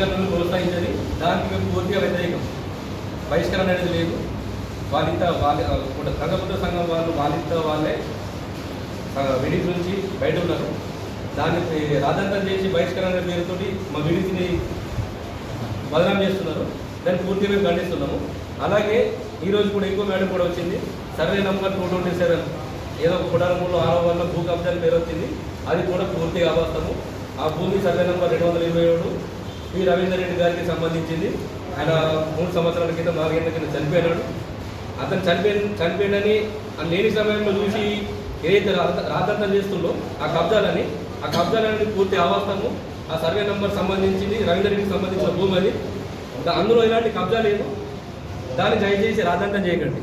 బహిష్కరణను ప్రోత్సహించండి. దానికి మేము పూర్తిగా వ్యతిరేకం. బహిష్కరణ అనేది లేదు. వాళ్ళింత వాళ్ళ కథపుత్ర సంఘం వాళ్ళు వాళ్ళింత వాళ్ళే విడిచి నుంచి బయట ఉన్నారు దాన్ని రాజంతం చేసి బహిష్కరణ పేరుతో మా విడితిని బదనాం చేస్తున్నారు. దాన్ని పూర్తిగా మేము ఖండిస్తున్నాము. అలాగే ఈరోజు కూడా ఇంకో మేడం కూడా వచ్చింది. Survey number two twenty seven ఏదో ఒక కుటుంబంలో ఆరో వల్ల భూ కబ్జాలు పేరు వచ్చింది. అది కూడా పూర్తిగా అవస్తాము ఆ భూమి సర్వే నంబర్ రెండు వందల ఇరవై ఏడు పి రవీందర్ రెడ్డి గారికి సంబంధించింది. ఆయన మూడు సంవత్సరాల క్రితం నాలుగేళ్ళ కింద చనిపోయినాడు. అతను చనిపోయిన చనిపోయినని లేని సమయంలో చూసి ఏదైతే రాత- రాతంతం చేస్తుందో ఆ కబ్జాలని ఆ కబ్జాలని పూర్తి అవాస్తము ఆ సర్వే నెంబర్ సంబంధించింది రవీందర్ రెడ్డికి సంబంధించిన భూమి అది. అందులో ఇలాంటి కబ్జా లేదు దాన్ని దయచేసి రాతంతం చేయకండి.